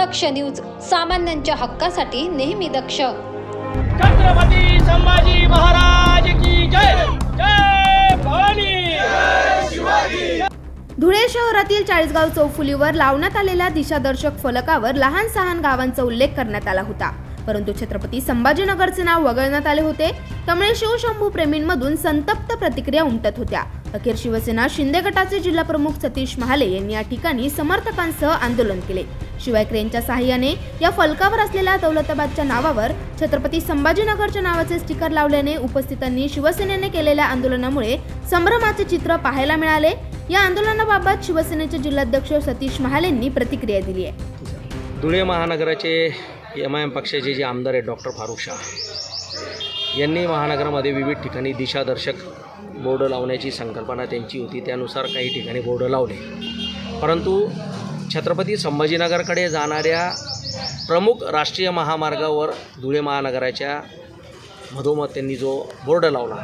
दक्ष news सामान्यांच्या हक्कासाठी नेहमी दक्ष. छत्रपती संभाजी महाराज की जय जय भवानी. धुळे शहरातील चाळीसगाव चौफुलीवर लावण्यात आलेल्या दिशादर्शक फलकावर लहान सहान गावांचा उल्लेख करण्यात आला होता. परंतु छत्रपती संभाजीनगरचे नाव वगळण्यात आले होते. त्यामुळे शिवशंभू प्रेमींमधून संतप्त प्रतिक्रिया उमटत होत्या. अखेर शिवसेना शिंदे गटाचे जिल्हाप्रमुख सतीश महाले यांनी या ठिकाणी समर्थकांसह आंदोलन केले. शिवाय क्रेनच्या सहाय्याने या फलकावर असलेल्या दौलताबादच्या नावावर छत्रपती संभाजीनगरच्या नावाचे स्टिकर लावल्याने उपस्थितांनी शिवसेनेने केलेल्या आंदोलनामुळे संभ्रमाचे चित्र पाहायला मिळाले. या आंदोलनाबाबत शिवसेनेचे जिल्हाध्यक्ष सतीश महालेंनी प्रतिक्रिया दिली आहे. धुळे महानगराचे एम आय एम पक्षाचे जे आमदार आहेत डॉक्टर फारुख शाह यांनी महानगरामध्ये विविध ठिकाणी दिशादर्शक बोर्ड लावण्याची संकल्पना त्यांची होती त्यानुसार काही ठिकाणी बोर्ड लावले. परंतु छत्रपती संभाजीनगरकडे जाणाऱ्या प्रमुख राष्ट्रीय महामार्गावर धुळे महानगराच्या मधोमध त्यांनी जो बोर्ड लावला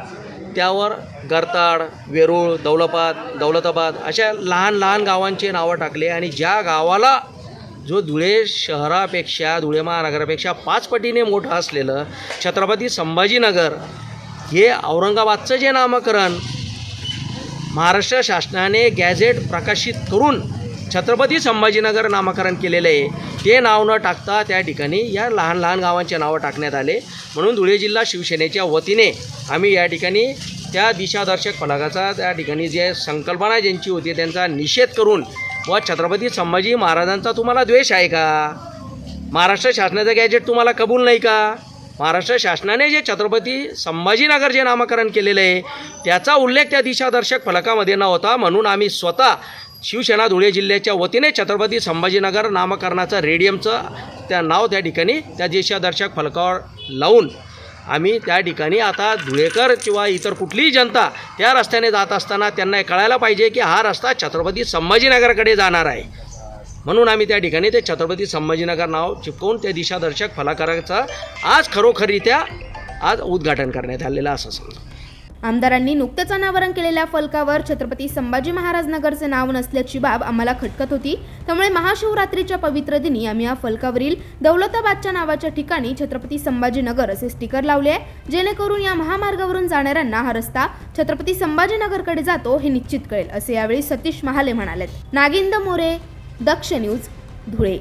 त्यावर गरताड वेरूळ दौलपाद दौलताबाद अशा लहान लहान गावांचे नावं टाकले आणि ज्या गावाला जो धुळे शहरापेक्षा धुळे महानगरापेक्षा पाच पटीने मोठं असलेलं छत्रपती संभाजीनगर हे औरंगाबादचं जे नामकरण महाराष्ट्र शासनाने गॅझेट प्रकाशित करून छत्रपती संभाजीनगर नामकरण केलेलं आहे. ते नाव न टाकता त्या ठिकाणी या लहान लहान गावांचे नावं टाकण्यात आले. म्हणून धुळे जिल्हा शिवसेनेच्या वतीने आम्ही या ठिकाणी त्या दिशादर्शक फलकाचा त्या ठिकाणी जे संकल्पना ज्यांची होती त्यांचा निषेध करून व छत्रपती संभाजी महाराजांचा तुम्हाला द्वेष आहे का? महाराष्ट्र शासनाचं गॅजेट तुम्हाला कबूल नाही का? महाराष्ट्र शासनाने जे छत्रपती संभाजीनगर जे नामकरण केलेलं आहे त्याचा उल्लेख त्या दिशादर्शक फलकामध्ये न होता म्हणून आम्ही स्वतः शिवसेना धुळे जिल्ह्याच्या वतीने छत्रपती संभाजीनगर नामकरणाचं रेडियमचं त्या नाव त्या ठिकाणी त्या दिशादर्शक फलकावर लावून आम्ही त्या ठिकाणी आता धुळेकर किंवा इतर कुठलीही जनता त्या रस्त्याने जात असताना त्यांना कळायला पाहिजे की हा रस्ता छत्रपती संभाजीनगरकडे जाणार आहे. म्हणून आम्ही त्या ठिकाणी ते छत्रपती संभाजीनगर नाव चिपकवून त्या दिशादर्शक फलाकाराचा आज खरोखरीत्या आज उद्घाटन करण्यात आलेलं असं समजा आमदारांनी नुकतंच अनावरण केलेल्या फलकावर छत्रपती संभाजी महाराज नगरचे नाव नसल्याची बाब आम्हाला खटकत होती. त्यामुळे महाशिवरात्रीच्या पवित्र दिनी आम्ही या फलकावरील दौलताबादच्या नावाच्या ठिकाणी छत्रपती संभाजीनगर असे स्टिकर लावले आहे. जेणेकरून या महामार्गावरून जाणाऱ्यांना हा रस्ता छत्रपती संभाजीनगरकडे जातो हे निश्चित कळेल असे यावेळी सतीश महाले म्हणाले नागिंद मोरे दक्ष न्यूज धुळे.